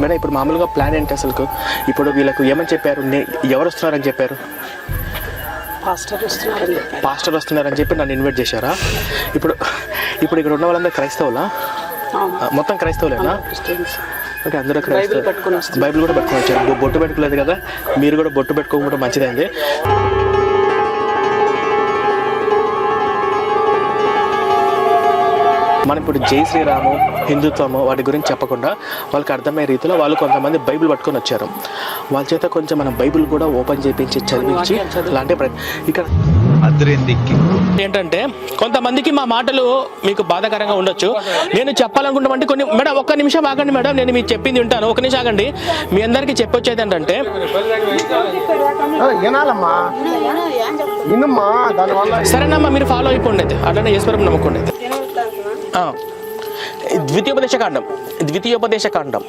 Madam ఇప్పుడు మామూలుగా plan ఏంటి అసలు ఇప్పుడు వీళ్ళకు ఏమని చెప్పారు? ఎవరు వస్తున్నారని చెప్పారు? పాస్టర్ వస్తున్నారని పాస్టర్ వస్తున్నారని చెప్పి నన్ను ఇన్వైట్ చేశారా? ఇప్పుడు ఇప్పుడు ఇక్కడ ఉన్న వాళ్ళందరూ క్రైస్తవులా? మొత్తం క్రైస్తవులేనా? అంటే అందరూ బైబిల్ క్రైస్తవ పట్టుకొని వస్తున్నారు. బైబిల్ కూడా పెట్టుకొని వచ్చారు. బొట్టు పెట్టుకోలేదు కదా? మీరు కూడా బొట్టు పెట్టుకోకుండా మంచిదైంది మనం ఇప్పుడు జై శ్రీరాము హిందుత్వము వాటి గురించి చెప్పకుండా వాళ్ళకి అర్థమయ్యే రీతిలో వాళ్ళు కొంతమంది బైబిల్ పట్టుకొని వచ్చారు. వాళ్ళ చేత కొంచెం మనం బైబిల్ కూడా ఓపెన్ చేయించి చదివించి ప్రయత్నం. ఇక్కడ ఏంటంటే కొంతమందికి మా మాటలు మీకు బాధాకరంగా ఉండొచ్చు. నేను చెప్పాలనుకుంటామంటే కొన్ని మేడం ఒక్క నిమిషం ఆగండి మేడం నేను మీకు చెప్పింది వింటాను. ఒక నిమిషం ఆగండి. మీ అందరికీ చెప్పొచ్చేది ఏంటంటే సరేనమ్మా మీరు ఫాలో అయిపోండి అయితే. అట్లనే ఈశ్వరం నమ్ముకోండి. ద్వితీయోపదేశ కాండం. ద్వితీయోపదేశ కాండం.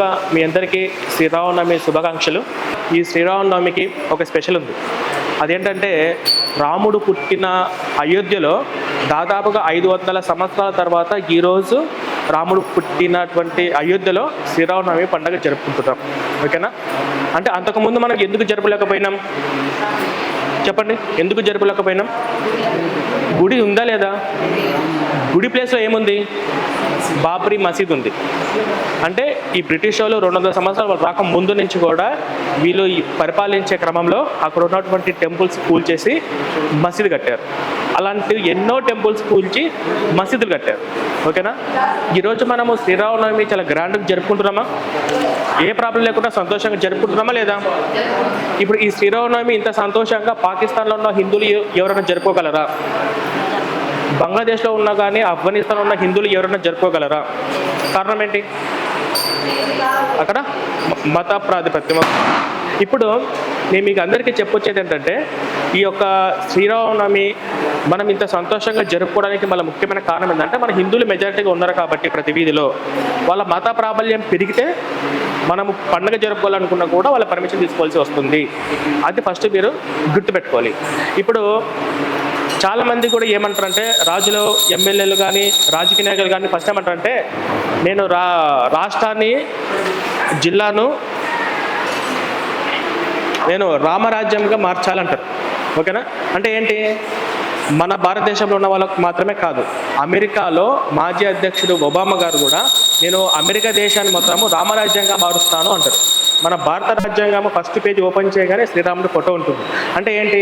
ముందుగా మీ అందరికీ శ్రీరామనవమి శుభాకాంక్షలు. ఈ శ్రీరామనవమికి ఒక స్పెషల్ ఉంది. అదేంటంటే రాముడు పుట్టిన అయోధ్యలో దాదాపుగా ఐదు వందల సంవత్సరాల తర్వాత ఈరోజు రాముడు పుట్టినటువంటి అయోధ్యలో శ్రీరామనవమి పండుగ జరుపుకుంటున్నాం. ఓకేనా? అంటే అంతకుముందు మనం ఎందుకు జరపలేకపోయినాం? చెప్పండి. ఎందుకు జరపలేకపోయినాం? గుడి ఉందా లేదా? గుడి ప్లేస్లో ఏముంది? బాబ్రీ మసీద్ ఉంది. అంటే ఈ బ్రిటిష్ వాళ్ళు రెండు వందల సంవత్సరాలు రాక ముందు నుంచి కూడా వీళ్ళు ఈ పరిపాలించే క్రమంలో అక్కడ ఉన్నటువంటి టెంపుల్స్ కూల్చేసి మసీద్ కట్టారు. అలాంటి ఎన్నో టెంపుల్స్ కూల్చి మసీదులు కట్టారు. ఓకేనా? ఈరోజు మనము శ్రీరామనవమి చాలా గ్రాండ్గా జరుపుకుంటున్నామా? ఏ ప్రాబ్లం లేకుండా సంతోషంగా జరుపుకుంటున్నామా లేదా? ఇప్పుడు ఈ శ్రీరామనవమి ఇంత సంతోషంగా పాకిస్తాన్లో ఉన్న హిందువులు ఎవరైనా జరుపుకోగలరా? బంగ్లాదేశ్లో ఉన్నా కానీ ఆఫ్ఘనిస్తాన్లో ఉన్న హిందువులు ఎవరైనా జరుపుకోగలరా? కారణం ఏంటి? అక్కడ మత ప్రాతిపత్యం. ఇప్పుడు నేను మీకు అందరికీ చెప్పొచ్చేది ఏంటంటే ఈ యొక్క శ్రీరామనవమి మనం ఇంత సంతోషంగా జరుపుకోవడానికి మళ్ళీ ముఖ్యమైన కారణం ఏంటంటే మన హిందువులు మెజారిటీగా ఉన్నారు కాబట్టి ప్రతి వీధిలో. వాళ్ళ మత ప్రాబల్యం పెరిగితే మనము పండుగ జరుపుకోవాలనుకున్నా కూడా వాళ్ళ పర్మిషన్ తీసుకోవాల్సి వస్తుంది. అది ఫస్ట్ మీరు గుర్తుపెట్టుకోవాలి. ఇప్పుడు చాలా మంది కూడా ఏమంటారంటే రాజులు ఎమ్మెల్యేలు కానీ రాజకీయ నాయకులు కానీ ఫస్ట్ ఏమంటారంటే నేను రా రాష్ట్రాన్ని జిల్లాను నేను రామరాజ్యంగా మార్చాలంటారు. ఓకేనా? అంటే ఏంటి? మన భారతదేశంలో ఉన్న వాళ్ళకు మాత్రమే కాదు అమెరికాలో మాజీ అధ్యక్షుడు ఒబామా గారు కూడా నేను అమెరికా దేశాన్ని మొత్తము రామరాజ్యంగా మారుస్తాను అంటారు. మన భారత రాజ్యాంగం ఫస్ట్ పేజ్ ఓపెన్ చేయగానే శ్రీరాముడి ఫోటో ఉంటుంది. అంటే ఏంటి?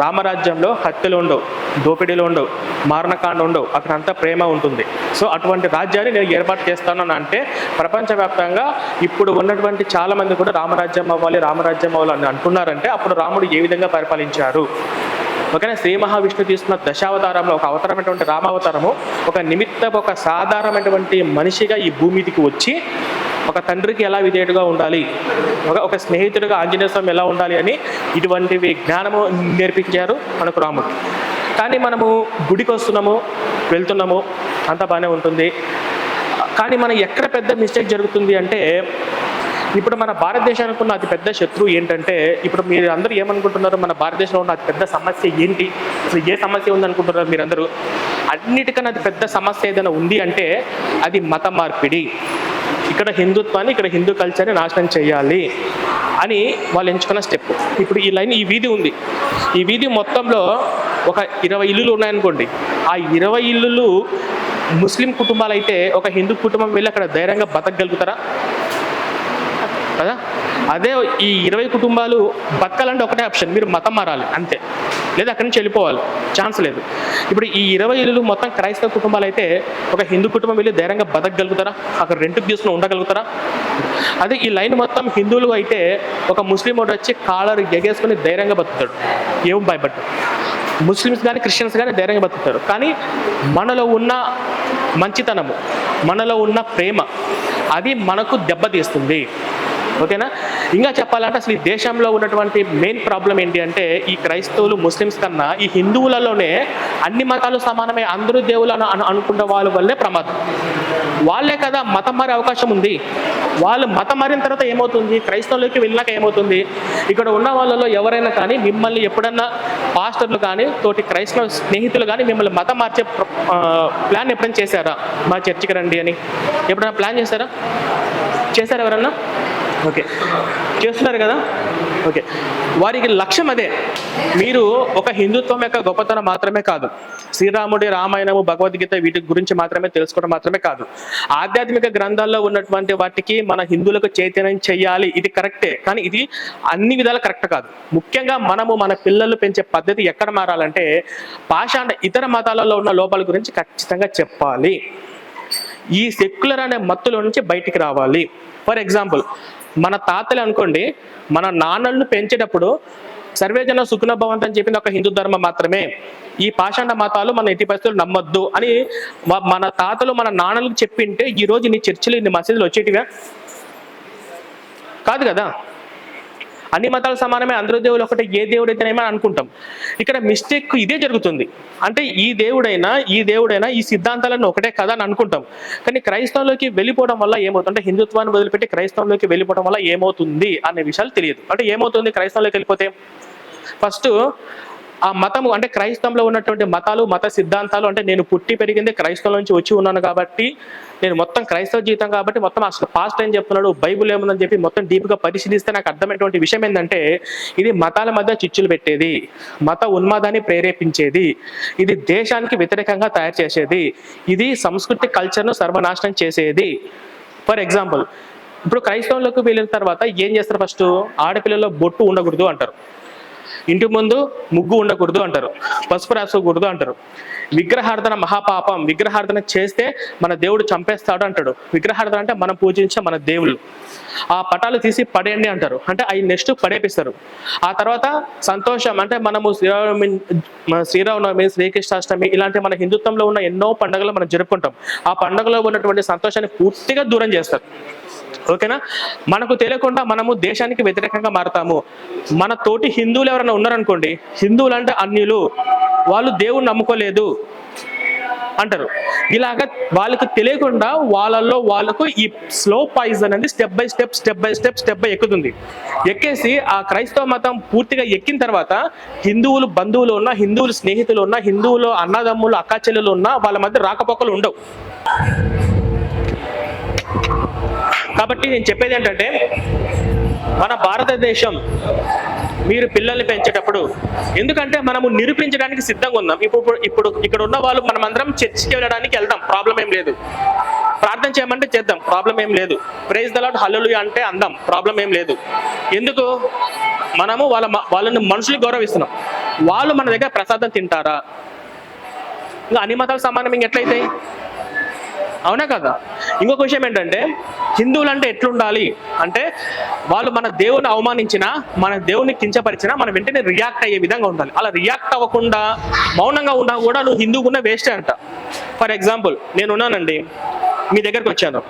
రామరాజ్యంలో హత్యలు ఉండవు దోపిడీలు ఉండవు మారణకాండ ఉండవు అక్కడ అంతా ప్రేమ ఉంటుంది. సో అటువంటి రాజ్యాన్ని నేను ఏర్పాటు చేస్తాను అని అంటే ప్రపంచవ్యాప్తంగా ఇప్పుడు ఉన్నటువంటి చాలా మంది కూడా రామరాజ్యం అవ్వాలి రామరాజ్యం అవ్వాలి అని అంటున్నారంటే అప్పుడు రాముడు ఏ విధంగా పరిపాలించారు? ఓకేనా శ్రీ మహావిష్ణు తీసుకున్న దశావతారంలో ఒక అవతారమైనటువంటి రామావతారము ఒక నిమిత్త ఒక సాధారణమైనటువంటి మనిషిగా ఈ భూమిదికి వచ్చి ఒక తండ్రికి ఎలా విధేయుడుగా ఉండాలి? ఒక ఒక స్నేహితుడిగా ఆంజనేయ స్వామి ఎలా ఉండాలి అని ఇటువంటివి జ్ఞానము నేర్పించారు మనకు రాముడు. కానీ మనము గుడికి వస్తున్నాము వెళ్తున్నాము అంతా బాగానే ఉంటుంది. కానీ మనం ఎక్కడ పెద్ద మిస్టేక్ జరుగుతుంది అంటే ఇప్పుడు మన భారతదేశానికి ఉన్న అతి పెద్ద శత్రువు ఏంటంటే ఇప్పుడు మీరు అందరూ ఏమనుకుంటున్నారు? మన భారతదేశంలో ఉన్న అతి పెద్ద సమస్య ఏంటి? అసలు ఏ సమస్య ఉందనుకుంటున్నారు మీరందరూ? అన్నిటికన్నా అతి పెద్ద సమస్య ఏదైనా ఉంది అంటే అది మత మార్పిడి. ఇక్కడ హిందుత్వాన్ని ఇక్కడ హిందూ కల్చర్ని నాశనం చేయాలి అని వాళ్ళు ఎంచుకున్న స్టెప్ ఇప్పుడు ఈ లైన్ ఈ వీధి ఉంది. ఈ వీధి మొత్తంలో ఒక ఇరవై ఇల్లులు ఉన్నాయనుకోండి. ఆ ఇరవై ఇల్లులు ముస్లిం కుటుంబాలు అయితే ఒక హిందూ కుటుంబం వెళ్ళి అక్కడ ధైర్యంగా బతకగలుగుతారా? కదా? అదే ఈ ఇరవై కుటుంబాలు బతకాలంటే ఒకటే ఆప్షన్. మీరు మతం మారాలి అంతే. లేదా అక్కడి నుంచి వెళ్ళిపోవాలి. ఛాన్స్ లేదు. ఇప్పుడు ఈ ఇరవై ఇల్లు మొత్తం క్రైస్తవ కుటుంబాలు అయితే ఒక హిందూ కుటుంబం వెళ్ళి ధైర్యంగా బతకగలుగుతారా? అక్కడ రెంట్కి తీసుకుని ఉండగలుగుతారా? అదే ఈ లైన్ మొత్తం హిందువులు అయితే ఒక ముస్లిం వాడు వచ్చి కాలర్ ఎగేసుకొని ధైర్యంగా బతుకుతాడు. ఏం భయపడ్డాడు ముస్లిమ్స్ కానీ క్రిస్టియన్స్ కానీ ధైర్యంగా బతుకుతారు. కానీ మనలో ఉన్న మంచితనము మనలో ఉన్న ప్రేమ అది మనకు దెబ్బతీస్తుంది. ఓకేనా? ఇంకా చెప్పాలంటే అసలు ఈ దేశంలో ఉన్నటువంటి మెయిన్ ప్రాబ్లం ఏంటి అంటే ఈ క్రైస్తవులు ముస్లిమ్స్ కన్నా ఈ హిందువులలోనే అన్ని మతాలు సమానమే అందరూ దేవులు అని అనుకున్న వాళ్ళ వల్లే ప్రమాదం. వాళ్ళే కదా మతం మారే అవకాశం ఉంది. వాళ్ళు మతం మారిన తర్వాత ఏమవుతుంది? క్రైస్తవులకి వెళ్ళినాక ఏమవుతుంది? ఇక్కడ ఉన్న వాళ్ళలో ఎవరైనా కానీ మిమ్మల్ని ఎప్పుడన్నా పాస్టర్లు కానీ తోటి క్రైస్తవ స్నేహితులు కానీ మిమ్మల్ని మతం మార్చే ప్ర- ప్లాన్ ఎప్పుడైనా చేశారా? మా చర్చికి రండి అని. ఎప్పుడైనా ప్లాన్ చేశారా? చేశారా ఎవరన్నా? ఓకే. చేస్తున్నారు కదా? ఓకే. వారికి లక్ష్యం అదే. మీరు ఒక హిందుత్వం యొక్క గొప్పతనం మాత్రమే కాదు. శ్రీరాముడి రామాయణము భగవద్గీత వీటి గురించి మాత్రమే తెలుసుకోవడం మాత్రమే కాదు. ఆధ్యాత్మిక గ్రంథాల్లో ఉన్నటువంటి వాటికి మన హిందువులకు చైతన్యం చేయాలి ఇది కరెక్టే. కానీ ఇది అన్ని విధాలు కరెక్ట్ కాదు. ముఖ్యంగా మనము మన పిల్లలు పెంచే పద్ధతి ఎక్కడ మారాలంటే పాషాండ ఇతర మతాలలో ఉన్న లోపాల గురించి ఖచ్చితంగా చెప్పాలి. ఈ సెక్యులర్ అనే మత్తులో నుంచి బయటికి రావాలి. ఫర్ ఎగ్జాంపుల్ మన తాతలు అనుకోండి మన నాన్నలను పెంచేటప్పుడు సర్వేజన సుఖన భవంత్ అని చెప్పింది ఒక హిందూ ధర్మం మాత్రమే. ఈ పాషాండ మతాలు మన ఎట్టి పరిస్థితులు నమ్మొద్దు అని మన తాతలు మన నాన్నలకు చెప్పింటే ఈ రోజు నీ చర్చిలు ఇన్ని మసీదులు వచ్చేటివా? కాదు కదా? అన్ని మతాలు సమానమే అందరూ దేవుడు ఒకటే ఏ అయితేనేమో అనుకుంటాం. ఇక్కడ మిస్టేక్ ఇదే జరుగుతుంది. అంటే ఈ దేవుడైనా ఈ దేవుడైనా ఈ సిద్ధాంతాలను ఒకటే కదా అని అనుకుంటాం. కానీ క్రైస్తవంలోకి వెళ్ళిపోవడం వల్ల ఏమవుతుంది? అంటే హిందుత్వాన్ని వదిలిపెట్టి క్రైస్తవంలోకి వెళ్ళిపోవడం వల్ల ఏమవుతుంది? అనే విషయాలు తెలియదు. అంటే ఏమవుతుంది? క్రైస్తవంలోకి వెళ్ళిపోతే ఫస్ట్ ఆ మతము అంటే క్రైస్తవంలో ఉన్నటువంటి మతాలు మత సిద్ధాంతాలు అంటే నేను పుట్టి పెరిగింది క్రైస్తవం నుంచి వచ్చి ఉన్నాను కాబట్టి నేను మొత్తం క్రైస్తవ జీవితం కాబట్టి మొత్తం అసలు పాస్ట్ ఏం చెప్తున్నాడు బైబుల్ ఏముందని చెప్పి మొత్తం డీప్గా పరిశీలిస్తే నాకు అర్థమైనటువంటి విషయం ఏంటంటే ఇది మతాల మధ్య చిచ్చులు పెట్టేది మత ఉన్మాదాన్ని ప్రేరేపించేది ఇది దేశానికి వ్యతిరేకంగా తయారు చేసేది ఇది సంస్కృతి కల్చర్ను సర్వనాశనం చేసేది. ఫర్ ఎగ్జాంపుల్ ఇప్పుడు క్రైస్తవంలోకి వెళ్ళిన తర్వాత ఏం చేస్తారు ఫస్ట్ ఆడపిల్లలో బొట్టు ఉండకూడదు అంటారు. ఇంటి ముందు ముగ్గు ఉండకూడదు అంటారు. పసుపు రాసుకోకూడదు అంటారు. విగ్రహార్థన మహాపాపం. విగ్రహార్థన చేస్తే మన దేవుడు చంపేస్తాడు అంటాడు. విగ్రహార్థన అంటే మనం పూజించే మన దేవుళ్ళు. ఆ పటాలు తీసి పడేయండి అంటారు. అంటే అవి నెక్స్ట్ పడేపిస్తారు. ఆ తర్వాత సంతోషం అంటే మనము శ్రీరామనవమి మన శ్రీరామనవమి శ్రీకృష్ణాష్టమి ఇలాంటి మన హిందుత్వంలో ఉన్న ఎన్నో పండుగలు మనం జరుపుకుంటాం. ఆ పండుగలో ఉన్నటువంటి సంతోషాన్ని పూర్తిగా దూరం చేస్తారు. ఓకేనా? మనకు తెలియకుండా మనము దేశానికి వ్యతిరేకంగా మారతాము. మన తోటి హిందువులు ఎవరైనా ఉన్నారనుకోండి హిందువులు అంటే అన్యులు. వాళ్ళు దేవుణ్ణి నమ్ముకోలేదు అంటారు. ఇలాగ వాళ్ళకు తెలియకుండా వాళ్ళల్లో వాళ్ళకు ఈ స్లో పాయిజన్ అనేది step by step step by step step by ఎక్కుతుంది. ఎక్కేసి ఆ క్రైస్తవ మతం పూర్తిగా ఎక్కిన తర్వాత హిందువులు బంధువులు ఉన్న హిందువులు స్నేహితులు ఉన్న హిందువులు అన్నదమ్ములు అక్కాచెల్లెలు ఉన్న వాళ్ళ మధ్య రాకపోకలు ఉండవు. కాబట్టి నేను చెప్పేది ఏంటంటే మన భారతదేశం మీరు పిల్లల్ని పెంచేటప్పుడు ఎందుకంటే మనము నిరూపించడానికి సిద్ధంగా ఉన్నాం. ఇప్పుడు ఇప్పుడు ఇక్కడ ఉన్న వాళ్ళు మనం అందరం చర్చికి వెళ్ళడానికి వెళ్దాం. ప్రాబ్లం ఏం లేదు. ప్రార్థన చేయమంటే చేద్దాం. ప్రాబ్లం ఏం లేదు. ప్రైజ్ దలాట్ హల్లులు అంటే అందాం. ప్రాబ్లం ఏం లేదు. ఎందుకు? మనము వాళ్ళ వాళ్ళని మనుషులు గౌరవిస్తున్నాం. వాళ్ళు మన దగ్గర ప్రసాదం తింటారా? ఇంకా అన్ని మతాలు సమానం ఇంకెట్లయితాయి అవునా కదా? ఇంకొక విషయం ఏంటంటే హిందువులు అంటే ఎట్లుండాలి? అంటే వాళ్ళు మన దేవుని అవమానించినా మన దేవుని కించపరిచినా మనం వెంటనే రియాక్ట్ అయ్యే విధంగా ఉండాలి. అలా రియాక్ట్ అవ్వకుండా మౌనంగా ఉన్నా కూడా నువ్వు హిందువుకున్న వేస్టే అంట. ఫర్ ఎగ్జాంపుల్ నేను ఉన్నానండి మీ దగ్గరకు వచ్చాను.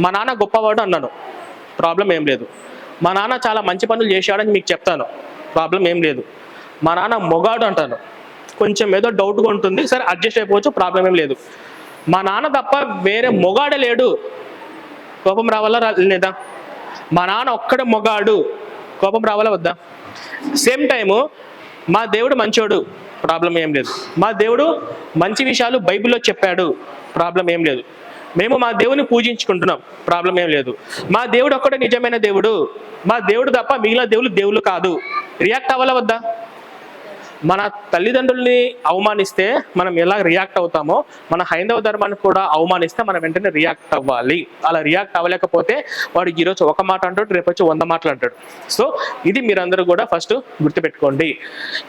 మా నాన్న గొప్పవాడు అన్నాను. ప్రాబ్లం ఏం లేదు. మా నాన్న చాలా మంచి పనులు చేశాడని మీకు చెప్తాను. ప్రాబ్లం ఏం లేదు. మా నాన్న మొగాడు అంటాను. కొంచెం ఏదో డౌట్గా ఉంటుంది సరే అడ్జస్ట్ అయిపోవచ్చు ప్రాబ్లం ఏం లేదు. మా నాన్న తప్ప వేరే మొగాడే లేడు. కోపం రావాలా? లేదా? మా నాన్న ఒక్కడే మొగాడు. కోపం రావాలా? వద్దా? సేమ్ టైము మా దేవుడు మంచోడు. ప్రాబ్లం ఏం లేదు. మా దేవుడు మంచి విషయాలు బైబిల్లో చెప్పాడు. ప్రాబ్లం ఏం లేదు. మేము మా దేవుని పూజించుకుంటున్నాం. ప్రాబ్లం ఏం లేదు. మా దేవుడు ఒక్కడే నిజమైన దేవుడు. మా దేవుడు తప్ప మిగిలిన దేవుడు దేవుళ్ళు కాదు. రియాక్ట్ అవ్వాలా? వద్దా? మన తల్లిదండ్రుల్ని అవమానిస్తే మనం ఎలా రియాక్ట్ అవుతామో మన హైందవ ధర్మాన్ని కూడా అవమానిస్తే మనం వెంటనే రియాక్ట్ అవ్వాలి. అలా రియాక్ట్ అవ్వలేకపోతే వాడు ఈరోజు ఒక మాట అంటాడు రేపు వచ్చి వంద మాటలు అంటాడు. సో ఇది మీరందరూ కూడా ఫస్ట్ గుర్తుపెట్టుకోండి.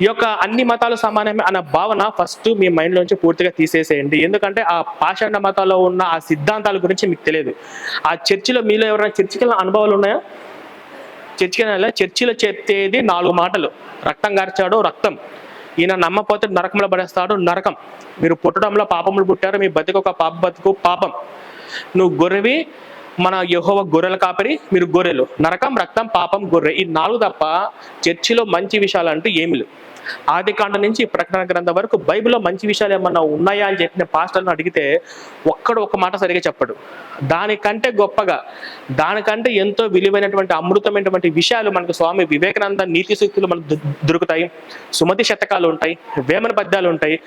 ఈ యొక్క అన్ని మతాలు సమానమే అన్న భావన ఫస్ట్ మీ మైండ్లోంచి పూర్తిగా తీసేసేయండి. ఎందుకంటే ఆ పాషాండ మతాల్లో ఉన్న ఆ సిద్ధాంతాల గురించి మీకు తెలియదు. ఆ చర్చిలో మీలో ఎవరైనా చర్చికి వెళ్ళిన అనుభవాలు ఉన్నాయా? చర్చికి వెళ్ళాలి చర్చిలో చెప్పేది నాలుగు మాటలు. రక్తం గార్చాడు రక్తం. ఈయన నమ్మపోతే నరకంలో పడేస్తాడు. నరకం. మీరు పుట్టడంలో పాపములు పుట్టారు. మీ బతికి ఒక పాప బతుకు పాపం. నువ్వు గొర్రెవి మన యహోవ గొర్రెలు కాపరి మీరు గొర్రెలు. నరకం రక్తం పాపం గొర్రె. ఈ నాలుగు తప్ప చర్చిలో మంచి విషయాలు అంటూ ఏమి లేవు. ఆది కాండ నుంచి ప్రకటన గ్రంథం వరకు బైబిల్లో మంచి విషయాలు ఏమన్నా ఉన్నాయా అని చెప్పిన పాస్టర్ని అడిగితే ఒక్కడు ఒక మాట సరిగా చెప్పడు. దానికంటే గొప్పగా దానికంటే ఎంతో విలువైనటువంటి అమృతమైనటువంటి విషయాలు మనకు స్వామి వివేకానంద నీతి సూక్తులు మనకు దొరుకుతాయి. సుమతి శతకాలు ఉంటాయి వేమన పద్యాలు ఉంటాయి.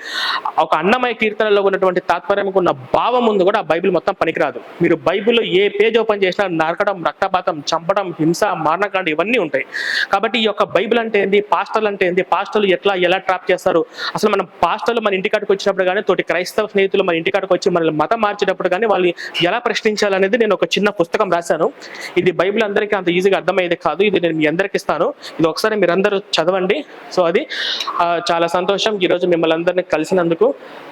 ఒక అన్నమయ కీర్తనలో ఉన్నటువంటి తాత్పర్యంకు ఉన్న భావం ముందు కూడా ఆ బైబిల్ మొత్తం పనికిరాదు. మీరు బైబిల్లో ఏ పేజ్ ఓపెన్ చేసినా నరకడం రక్తపాతం చంపడం హింస మారణకాండ ఇవన్నీ ఉంటాయి. కాబట్టి ఈ యొక్క బైబిల్ అంటే ఏంది? పాస్టర్లు అంటే ఏంది? పాస్టర్లు ఎట్లా ఎలా ట్రాప్ చేస్తారు? అసలు మనం పాస్టర్లు మన ఇంటికాడికి వచ్చినప్పుడు కానీ తోటి క్రైస్తవ స్నేహితులు మన ఇంటికాడికి వచ్చి మనల్ని మతం మార్చేటప్పుడు కానీ వాళ్ళని ఎలా ప్రశ్నించాలనేది నేను ఒక చిన్న పుస్తకం రాశాను. ఇది బైబిల్ అందరికీ అంత ఈజీగా అర్థమయ్యేది కాదు. ఇది నేను మీ అందరికి ఇస్తాను. ఇది ఒకసారి మీరందరూ చదవండి. సో అది చాలా సంతోషం ఈరోజు మిమ్మల్ని అందరినీ కలిసినందుకు.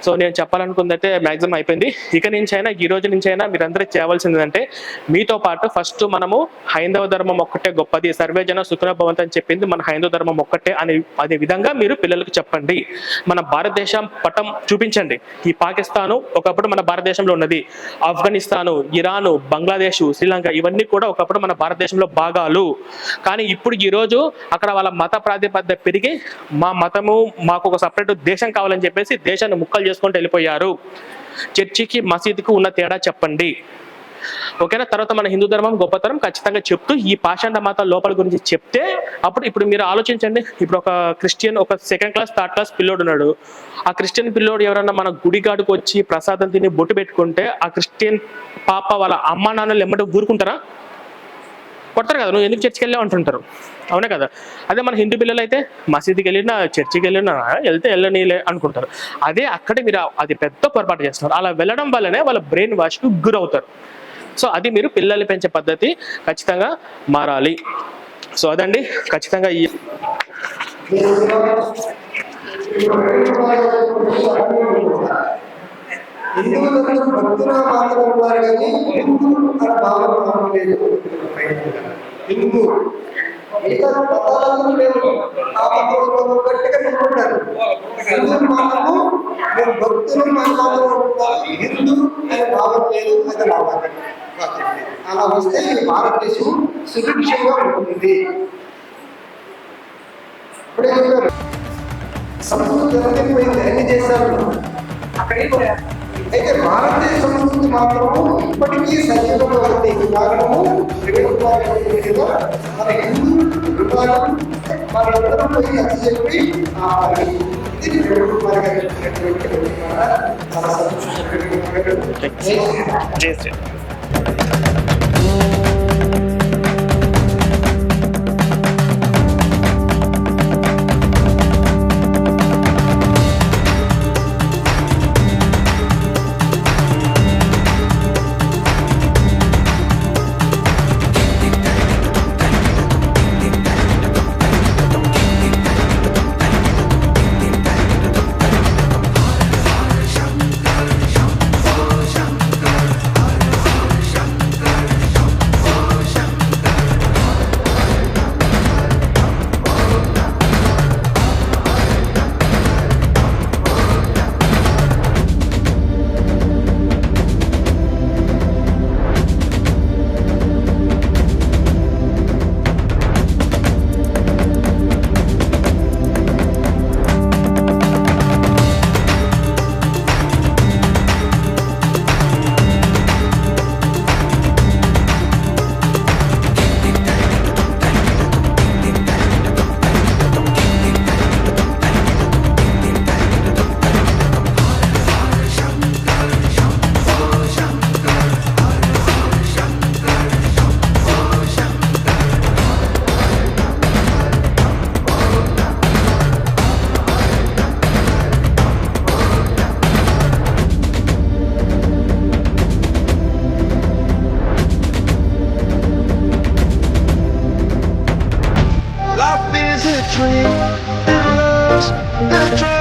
సో నేను చెప్పాలనుకుందంటే మ్యాక్సిమం అయిపోయింది. ఇక నుంచి అయినా ఈ రోజు నుంచైనా మీరందరూ చేయవలసింది అంటే మీతో పాటు ఫస్ట్ మనము హైందవ ధర్మం ఒక్కటే గొప్పది. సర్వేజన సుఖన భవంత్ అని చెప్పింది మన హైందవ ధర్మం ఒక్కటే అనే అనే విధంగా మీరు పిల్లలకు చెప్పండి. మన భారతదేశం పటం చూపించండి. ఈ పాకిస్తాను ఒకప్పుడు మన భారతదేశంలో ఉన్నది. ఆఫ్ఘనిస్తాను ఇరాను బంగ్లాదేశ్ శ్రీలంక ఇవన్నీ కూడా ఒకప్పుడు మన భారతదేశంలో భాగాలు. కానీ ఇప్పుడు ఈరోజు అక్కడ వాళ్ళ మత ప్రాతిపద్య పెరిగి మా మతము మాకు ఒక సపరేట్ దేశం కావాలని చెప్పేసి దేశాన్ని ముక్కలు చేసుకుంటూ వెళ్ళిపోయారు. చర్చికి మసీదుకు ఉన్న తేడా చెప్పండి. ఓకేనా? తర్వాత మన హిందూ ధర్మం గొప్పతనం ఖచ్చితంగా చెప్తూ ఈ పాషాండ మాత లోపల గురించి చెప్తే అప్పుడు ఇప్పుడు మీరు ఆలోచించండి. ఇప్పుడు ఒక క్రిస్టియన్ ఒక సెకండ్ క్లాస్ థర్డ్ క్లాస్ పిల్లోడు ఉన్నాడు. ఆ క్రిస్టియన్ పిల్లోడు ఎవరన్నా మన గుడిగాడుకు వచ్చి ప్రసాదం తిని బొట్టు పెట్టుకుంటే ఆ క్రిస్టియన్ పాప వాళ్ళ అమ్మా నాన్నలు ఎమ్మటో ఊరుకుంటారా? కొడతారు కదా నువ్వు ఎందుకు చర్చికి వెళ్ళావు అంటుంటారు. అవునా కదా? అదే మన హిందూ పిల్లలు అయితే మసీదుకి వెళ్ళినా చర్చికి వెళ్ళినా వెళ్తే వెళ్ళనీలే అనుకుంటారు. అదే అక్కడే మీరు అది పెద్ద పొరపాటు చేస్తున్నారు. అలా వెళ్ళడం వల్లనే వాళ్ళ బ్రెయిన్ వాష్కి గురవుతారు. సో అది మీరు పిల్లల్ని పెంచే పద్ధతి ఖచ్చితంగా మారాలి. సో అదండి ఖచ్చితంగా ఈ హిందువులకు భక్తులుగా కానీ హిందూ లేదు హిందూ మిగతా ఆ గట్టిగా నిలబడ్డారు హిందువులు మాత్రము మేము భక్తులు మన హిందూ అనే భావం లేదు అది మాట్లాడండి అలా వస్తే ఈ భారతదేశం సుభిక్షంగా ఉంటుంది ఇప్పుడే చెప్పారు సంస్కృతి జరిగిపోయింది అన్ని చేశారు అయితే భారతీయ సంస్కృతి మాత్రము ఇప్పటికీ సజీవంగా ఉంది కారణము వివేకానంద మన హిందూ విభాగం మన అందరం పోయి నచ్చ చెప్పి ఆ ఇది వివేకానంద గారు చెప్పినటువంటి చాలా సంతోషం dream, it.